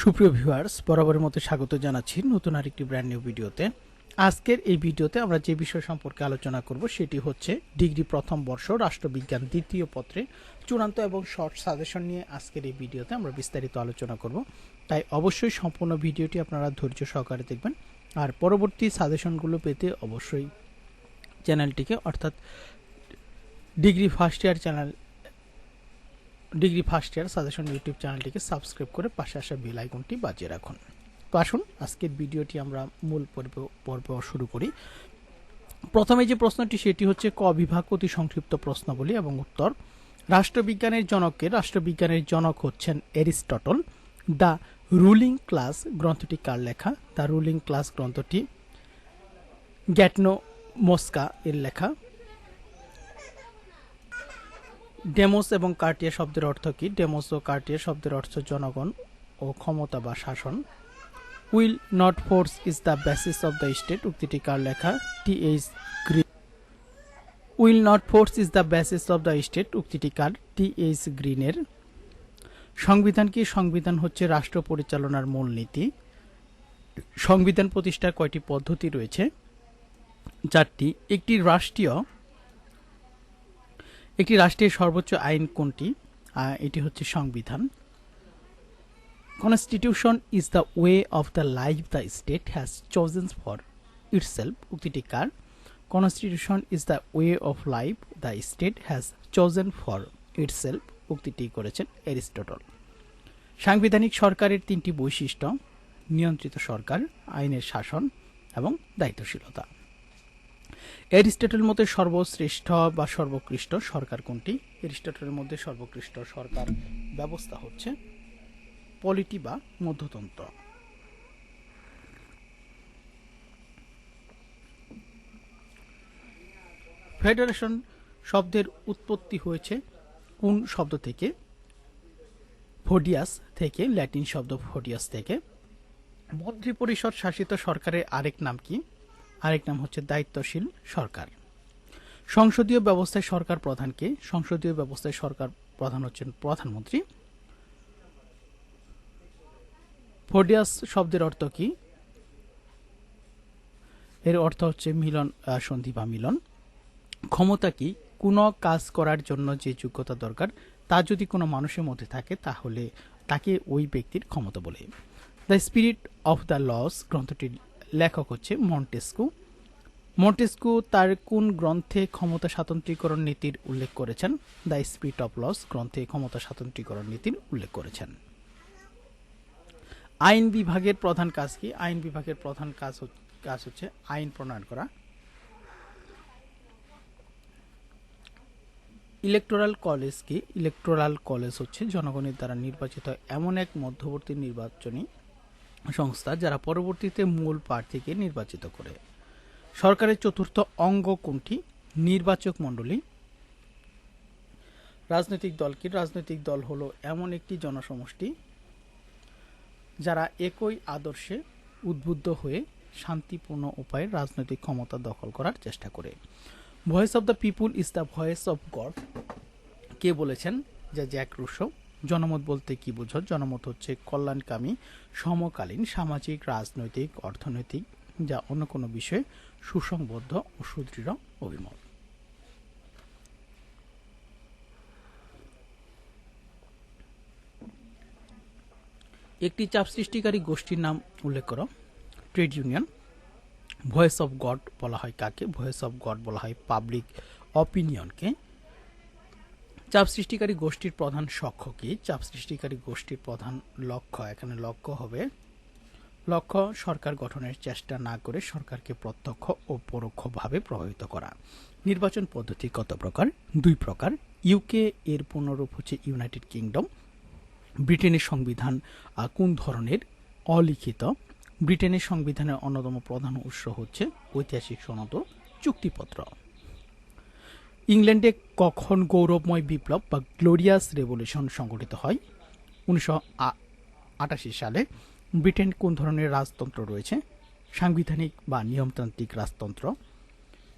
সুপ্রিয় ভিউয়ার্স বরাবরের মতো স্বাগত জানাচ্ছি নতুন আরেকটি ব্র্যান্ড নিউ ভিডিওতে। আজকের এই ভিডিওতে আমরা যে বিষয় সম্পর্কে আলোচনা করব সেটি হচ্ছে ডিগ্রি প্রথম বর্ষ রাষ্ট্রবিজ্ঞান দ্বিতীয় পত্রে চূড়ান্ত এবং শর্ট সাজেশন নিয়ে আজকের এই ভিডিওতে আমরা বিস্তারিত আলোচনা করব। তাই অবশ্যই সম্পূর্ণ ভিডিওটি আপনারা ধৈর্য সহকারে দেখবেন আর পরবর্তী সাজেশনগুলো পেতে অবশ্যই চ্যানেলটিকে অর্থাৎ degree first year channel degree first year suggestion YouTube চ্যানেলটিকে সাবস্ক্রাইব করে পাশে আসা বেল আইকনটি বাজিয়ে রাখুন। তো আসুন, আজকের ভিডিওটি আমরা মূল পর্ব পর্ব শুরু করি। প্রথমে যে প্রশ্নটি, সেটি হচ্ছে ক বিভাগ অতি সংক্ষিপ্ত প্রশ্নাবলী এবং উত্তর। রাষ্ট্রবিজ্ঞানের জনককে রাষ্ট্রবিজ্ঞানের জনক হচ্ছেন এরিস্টটল দ্য রুলিং ক্লাস গ্রন্থটি কার লেখা? দ্য রুলিং ক্লাস গ্রন্থটি গ্যাটনো মস্কা এর লেখা। ডেমোস এবং কার্টিয়া শব্দের অর্থ কি? ডেমোস ও কার্টিয়া শব্দের অর্থ জনগণ ও ক্ষমতা বা শাসন। Will not force is the basis of the state, উক্তিটি কার লেখা? T H Green will not force is the basis of the state, উক্তিটি কার? টি এইচ গ্রিনের। সংবিধান কি? সংবিধান হচ্ছে রাষ্ট্র পরিচালনার মূলনীতি। সংবিধান প্রতিষ্ঠার কয়টি পদ্ধতি রয়েছে? চারটি। একটি রাষ্ট্রীয় একটি রাষ্ট্রের সর্বোচ্চ আইন কোনটি? এটি হচ্ছে সংবিধান। Constitution is the way of the life the state has chosen for itself উক্তিটি কার? Constitution is the way of life the state has chosen for itself উক্তিটি করেছেন এরিস্টটল। সাংবিধানিক সরকারের তিনটি বৈশিষ্ট্য, নিয়ন্ত্রিত সরকার, আইনের শাসন এবং দায়িত্বশীলতা। এরিস্টটলের মধ্যে সর্বশ্রেষ্ঠ বা সর্বোৎকৃষ্ট সরকার কোনটি? এরিস্টটলের মধ্যে সর্বোৎকৃষ্ট সরকার ব্যবস্থা হচ্ছে পলিটি বা মধ্যতন্ত্র। ফেডারেশন শব্দের উৎপত্তি হয়েছে কোন শব্দ থেকে? ফোডিয়াস থেকে, ল্যাটিন শব্দ ফোডিয়াস থেকে। মন্ত্রিপরিষদ শাসিত সরকারের আরেক নাম কি? আরেক নাম হচ্ছে দায়িত্বশীল সরকার। সংসদীয় ব্যবস্থায় সরকার প্রধানকে, সংসদীয় ব্যবস্থায় সরকার প্রধান হচ্ছেন প্রধানমন্ত্রী। ফোডিয়াস শব্দের অর্থ কি? এর অর্থ হচ্ছে মিলন সন্ধি বা মিলন। ক্ষমতা কি? কোনো কাজ করার জন্য যে যোগ্যতা দরকার, তা যদি কোনো মানুষের মধ্যে থাকে, তাহলে তাকে ওই ব্যক্তির ক্ষমতা বলে। The spirit of the laws গ্রন্থটির লেখক হচ্ছে মন্টেস্কু। মন্টেস্কু তার কোন গ্রন্থে ক্ষমতা স্বাতন্ত্রীকরণ নীতির উল্লেখ করেছেন? দ্য স্পিরিট অফ লস গ্রন্থে ক্ষমতা স্বাতন্ত্রীকরণ নীতির উল্লেখ করেছেন। আইন বিভাগের প্রধান কাজ কি? আইন বিভাগের প্রধান কাজ কাজ হচ্ছে আইন প্রণয়ন করা। ইলেকটোরাল কলেজ কি? ইলেকটোরাল কলেজ হচ্ছে জনগণের দ্বারা নির্বাচিত এমন এক মধ্যবর্তী নির্বাচনী সংস্থা যারা পরবর্তীতে মূল প্রার্থীকে নির্বাচিত করে। সরকারের চতুর্থ অঙ্গ কোনটি? নির্বাচক মণ্ডলী। রাজনৈতিক দল কি? রাজনৈতিক দল হলো এমন একটি জনসমষ্টি যারা একই আদর্শে উদ্বুদ্ধ হয়ে শান্তিপূর্ণ উপায়ে রাজনৈতিক ক্ষমতা দখল করার চেষ্টা করে। Voice of the people is the voice of God. কে বলেছেন? যে জ্যাক রুশো। জনমত বলতে কি বোঝো? জনমত হচ্ছে কল্যাণকামী, সমকালীন, সামাজিক, রাজনৈতিক, অর্থনৈতিক, যা অন্য কোনো বিষয়ে সুসংবদ্ধ ও সুদৃঢ় অভিমত। একটি চাপ সৃষ্টিকারী গোষ্ঠীর নাম উল্লেখ করো। Trade union, voice of God বলা হয় কাকে? ভয়েস অফ গড বলা হয় পাবলিক অপিনিয়নকে। চাপ সৃষ্টিকারী গোষ্ঠীর প্রধান সক্ষ কি? চাপ সৃষ্টিকারী গোষ্ঠীর প্রধান লক্ষ্য। এখানে লক্ষ্য হবে, লক্ষ্য সরকার গঠনের চেষ্টা না করে সরকারকে প্রত্যক্ষ ও পরোক্ষভাবে প্রভাবিত করা। নির্বাচন পদ্ধতি কত প্রকার? দুই প্রকার। ইউকে এর পুনরূপ হচ্ছে ইউনাইটেড কিংডম ব্রিটেনের সংবিধান কোন ধরনের? অলিখিত। ব্রিটেনের সংবিধানের অন্যতম প্রধান উৎস হচ্ছে ঐতিহাসিক সনদ চুক্তিপত্র। ইংল্যান্ডে কখন গৌরবময় বিপ্লব বা গ্লোরিয়াস রেভলিউশন সংগঠিত হয়? উনিশশো আটাশি সালে ব্রিটেন কোন ধরনের রাজতন্ত্র রয়েছে? সাংবিধানিক বা নিয়মতান্ত্রিক রাজতন্ত্র।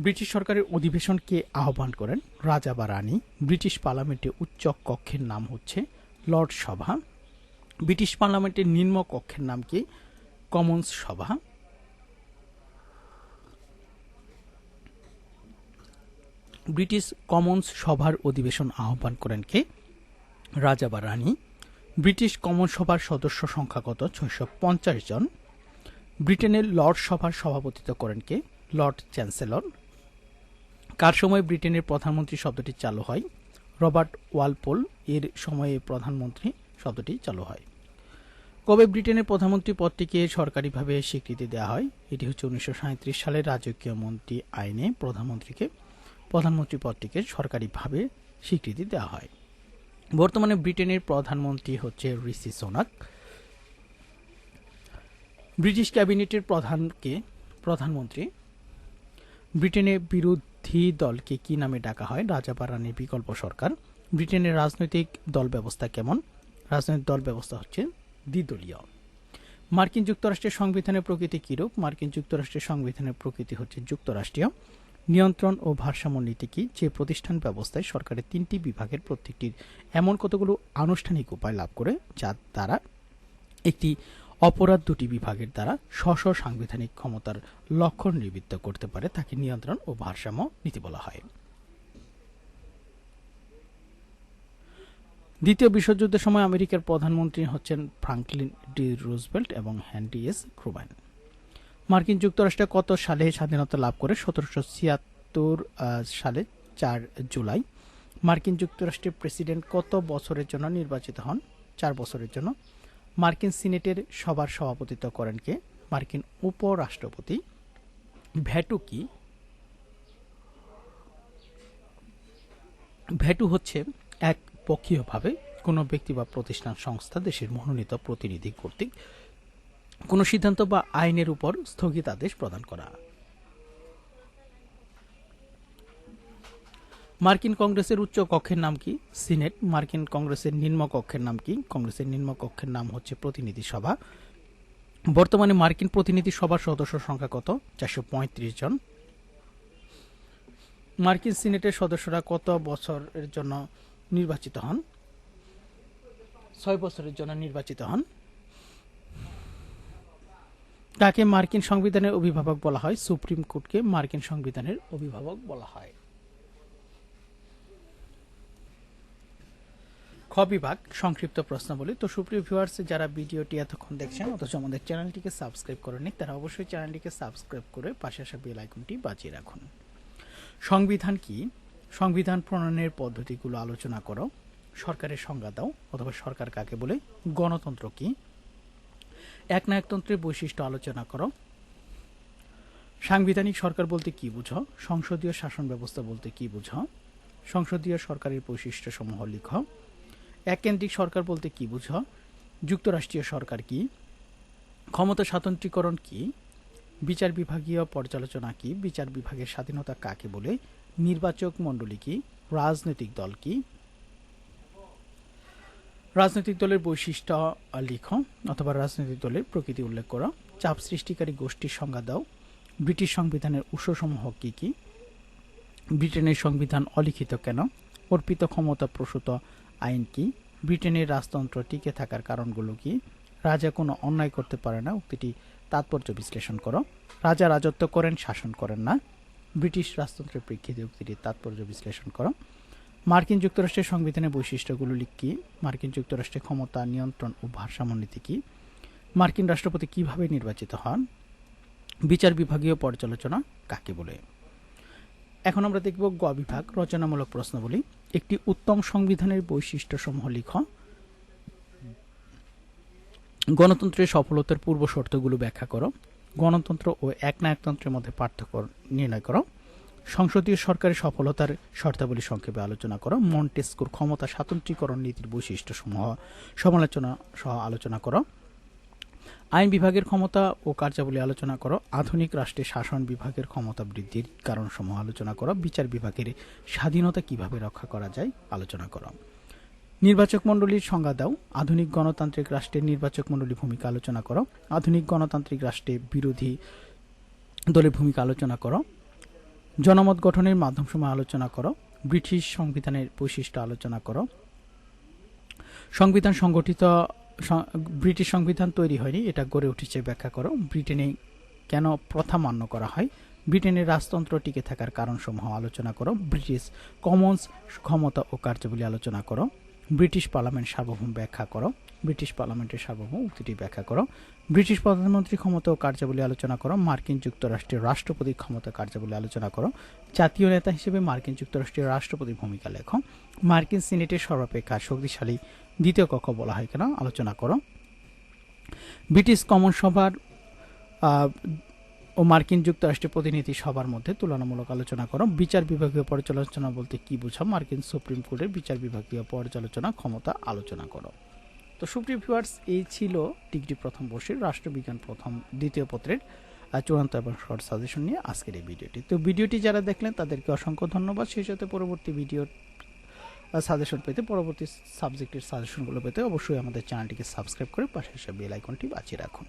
ব্রিটিশ সরকারের অধিবেশনকে আহ্বান করেন রাজা বা রানী। ব্রিটিশ পার্লামেন্টে উচ্চ কক্ষের নাম হচ্ছে লর্ড সভা। ব্রিটিশ পার্লামেন্টের নিম্ন কক্ষের নাম কি? কমন্স সভা। ব্রিটিশ কমন্স সভার অধিবেশন আহ্বান করেন কে? রাজা বা রানী। ব্রিটিশ কমন সভার সদস্য সংখ্যা কত ছয়শো পঞ্চাশ জন। ব্রিটেনের লর্ড সভার সভাপতিত্ব করেন কে? Lord chancellor. কার সময় ব্রিটেনের প্রধানমন্ত্রী শব্দটি চালু হয়? রবার্ট ওয়ালপোল এর সময়ে প্রধানমন্ত্রী শব্দটি চালু হয়। কবে ব্রিটেনের প্রধানমন্ত্রী পদটিকে সরকারিভাবে স্বীকৃতি দেওয়া হয়? এটি হচ্ছে উনিশশো সালের রাজকীয় মন্ত্রী আইনে প্রধানমন্ত্রীকে প্রধানমন্ত্রী পদটিকে সরকারিভাবে স্বীকৃতি দেওয়া হয়। বর্তমানে ব্রিটেনের প্রধানমন্ত্রী হচ্ছে ঋষি সোনাক। ব্রিটিশ ক্যাবিনেটের প্রধানকে, প্রধানমন্ত্রী ব্রিটেনের বিরোধী দলকে কি নামে ডাকা হয়? রাজা বা রানীর বিকল্প সরকার। ব্রিটেনের রাজনৈতিক দল ব্যবস্থা কেমন? রাজনৈতিক দল ব্যবস্থা হচ্ছে দ্বিদলীয়। মার্কিন যুক্তরাষ্ট্রের সংবিধানের প্রকৃতি কিরূপ? মার্কিন যুক্তরাষ্ট্রের সংবিধানের প্রকৃতি হচ্ছে যুক্তরাষ্ট্রীয়। নিয়ন্ত্রণ ও ভারসাম্য নীতি কি? যে প্রতিষ্ঠান ব্যবস্থায় সরকারের তিনটি বিভাগের প্রত্যেকটির এমন কতগুলো আনুষ্ঠানিক উপায় লাভ করে যার দ্বারা একটি অপরাধ দুটি বিভাগের দ্বারা স্ব স্ব সাংবিধানিক ক্ষমতার লক্ষণ নির্বৃত্ত করতে পারে, তাকে নিয়ন্ত্রণ ও ভারসাম্য নীতি বলা হয়। দ্বিতীয় বিশ্বযুদ্ধের সময় আমেরিকার প্রধানমন্ত্রী হচ্ছেন ফ্রাঙ্কলিন ডি রুজভেল্ট এবং হ্যান্ডি এস ক্রুম্যান মার্কিন যুক্তরাষ্ট্র কত সালে স্বাধীনতা লাভ করে? সতেরোশো ছিয়াত্তর সালে চার জুলাই। মার্কিন যুক্তরাষ্ট্রের প্রেসিডেন্ট কত বছরের জন্য নির্বাচিত হন? চার বছরের জন্য। মার্কিন সিনেটের সবার সভাপতিত্ব করেন কে? মার্কিন উপরাষ্ট্রপতি ভ্যাটু কি? ভ্যাটু হচ্ছে এক পক্ষীয়ভাবে কোনো ব্যক্তি বা প্রতিষ্ঠান, সংস্থা, দেশের মনোনীত প্রতিনিধি কর্তৃক কোনো সিদ্ধান্ত বা আইনের উপর স্থগিতাদেশ প্রদান করা। মার্কিন কংগ্রেসের উচ্চ কক্ষের নাম কি? সিনেট। মার্কিন কংগ্রেসের নিম্ন কক্ষের নাম কি? কংগ্রেসের নিম্ন কক্ষের নাম হচ্ছে প্রতিনিধি সভা। বর্তমানে মার্কিন প্রতিনিধি সভার সদস্য সংখ্যা কত? চারশো পঁয়ত্রিশ জন। মার্কিন সিনেটের সদস্যরা কত বছরের জন্য নির্বাচিত হন? ছয় বছরের জন্য নির্বাচিত হন। তাকে মার্কিন সংবিধানের অভিভাবক বলা হয়। সুপ্রিম কোর্টকে মার্কিন সংবিধানের অভিভাবক বলা হয়। খ বিভাগ, সংক্ষিপ্ত প্রশ্নাবলী। তো সুপ্রিয় ভিউয়ার্স যারা ভিডিওটি এতক্ষণ দেখছেন, অথচ আমাদের চ্যানেলটিকে সাবস্ক্রাইব করেনি তারা অবশ্যই চ্যানেলটিকে সাবস্ক্রাইব করে পাশে আসা বেল আইকনটি বাজিয়ে রাখুন। সংবিধান কি? সংবিধান প্রণয়নের পদ্ধতিগুলো আলোচনা করো। সরকারের সংজ্ঞা দাও, অথবা সরকার কাকে বলে? গণতন্ত্র কি? একনায়কতন্ত্রের বৈশিষ্ট্য আলোচনা করো। সাংবিধানিক সরকার বলতে কি বুঝো? সংসদীয় শাসন ব্যবস্থা বলতে কি বুঝো? সংসদীয় সরকারের বৈশিষ্ট্য সমূহ লিখ। এককেন্দ্রিক সরকার বলতে কি বুঝো? যুক্তরাষ্ট্রীয় সরকার কি? ক্ষমতা স্বাতন্ত্রীকরণ কি? বিচার বিভাগীয় পর্যালোচনা কি? বিচার বিভাগের স্বাধীনতা কাকে বলে? নির্বাচক মণ্ডলী কি? রাজনৈতিক দল কি? রাজনৈতিক দলের বৈশিষ্ট্য লিখ অথবা রাজনৈতিক দলের প্রকৃতি উল্লেখ করো। চাপ সৃষ্টিকারী গোষ্ঠীর সংজ্ঞা দাও। ব্রিটিশ সংবিধানের উৎসসমূহ কী কী? ব্রিটেনের সংবিধান অলিখিত কেন? অর্পিত ক্ষমতা প্রসূত আইন কি? ব্রিটেনের রাজতন্ত্র টিকে থাকার কারণগুলো কি? রাজা কোনো অন্যায় করতে পারে না। উক্তিটি তাৎপর্য বিশ্লেষণ করো। রাজা রাজত্ব করেন, শাসন করেন না। ব্রিটিশ রাজতন্ত্রের প্রেক্ষিতে উক্তিটির তাৎপর্য বিশ্লেষণ করো। মার্কিন যুক্তরাষ্ট্রের সংবিধানের বৈশিষ্ট্যগুলো কি? মার্কিন যুক্তরাষ্ট্রের ক্ষমতা, নিয়ন্ত্রণ ও ভারসাম্য নীতি কী? মার্কিন রাষ্ট্রপতি কীভাবে নির্বাচিত হন? বিচার বিভাগীয় পর্যালোচনা কাকে বলে? এখন আমরা দেখব গ বিভাগ, রচনামূলক প্রশ্নবলী। একটি উত্তম সংবিধানের বৈশিষ্ট্যসমূহ লিখ। গণতন্ত্রের সফলতার পূর্ব শর্তগুলো ব্যাখ্যা করো। গণতন্ত্র ও একনায়কতন্ত্রের মধ্যে পার্থক্য নির্ণয় করো। সংসদীয় সরকারের সফলতার শর্তাবলী সংক্ষেপে আলোচনা করা। মন্টেস্কোর ক্ষমতা স্বাতন্ত্রীকরণ নীতির বৈশিষ্ট্যসমূহ সমালোচনা সহ আলোচনা করা। আইন বিভাগের ক্ষমতা ও কার্যাবলী আলোচনা করো। আধুনিক রাষ্ট্রের শাসন বিভাগের ক্ষমতা বৃদ্ধির কারণ কারণসমূহ আলোচনা করো। বিচার বিভাগের স্বাধীনতা কীভাবে রক্ষা করা যায় আলোচনা করো। নির্বাচক মণ্ডলীর সংজ্ঞা দাও। আধুনিক গণতান্ত্রিক রাষ্ট্রের নির্বাচক মণ্ডলী ভূমিকা আলোচনা করো। আধুনিক গণতান্ত্রিক রাষ্ট্রে বিরোধী দলের ভূমিকা আলোচনা করো। জনমত গঠনের মাধ্যম সময় আলোচনা করো। ব্রিটিশ সংবিধানের বৈশিষ্ট্য আলোচনা করো। সংবিধান সংগঠিত ব্রিটিশ সংবিধান তৈরি হয়নি, এটা গড়ে উঠেছে ব্যাখ্যা করো। ব্রিটেনে কেন প্রথা মান্য করা হয়? ব্রিটেনের রাজতন্ত্র টিকে থাকার কারণসমূহ আলোচনা করো। ব্রিটিশ কমন্স ক্ষমতা ও কার্যাবলী আলোচনা করো। ব্রিটিশ পার্লামেন্ট সার্বভৌম ব্যাখ্যা করো। ব্রিটিশ পার্লামেন্টের সার্বভৌম উক্তিটি ব্যাখ্যা করো। ব্রিটিশ প্রধানমন্ত্রী ক্ষমতা ও কার্যাবলী আলোচনা করো। মার্কিন যুক্তরাষ্ট্রের রাষ্ট্রপতি ক্ষমতা কার্যাবলী আলোচনা করো। জাতীয় নেতা হিসেবে মার্কিন যুক্তরাষ্ট্রের রাষ্ট্রপতির ভূমিকা লেখো। মার্কিন সিনেটের সর্বাপেক্ষা শক্তিশালী দ্বিতীয় কক্ষ বলা হয় কেন আলোচনা করো। ব্রিটিশ কমন সভার ও মার্কিন যুক্তরাষ্ট্রের প্রতিনিধি সভার মধ্যে তুলনামূলক আলোচনা করো। বিচার বিভাগীয় পর্যালোচনা বলতে কি বোঝাও? মার্কিন সুপ্রিম কোর্টের বিচার বিভাগীয় পর্যালোচনা ক্ষমতা আলোচনা করো। তো সুপ্রিয় ভিউয়ার্স এই ছিল ডিগ্রি প্রথম বর্ষের রাষ্ট্রবিজ্ঞান প্রথম দ্বিতীয় পত্রের চূড়ান্ত এবং শর্ট সাজেশন নিয়ে আজকের এই ভিডিওটি। তো ভিডিওটি যারা দেখলেন, তাদেরকে অসংখ্য ধন্যবাদ। সেই সাথে পরবর্তী ভিডিওর সাজেশন পেতে পরবর্তী সাবজেক্টের সাজেশনগুলো পেতে অবশ্যই আমাদের চ্যানেলটিকে সাবস্ক্রাইব করে পাশে বেল আইকনটি বাঁচিয়ে রাখুন।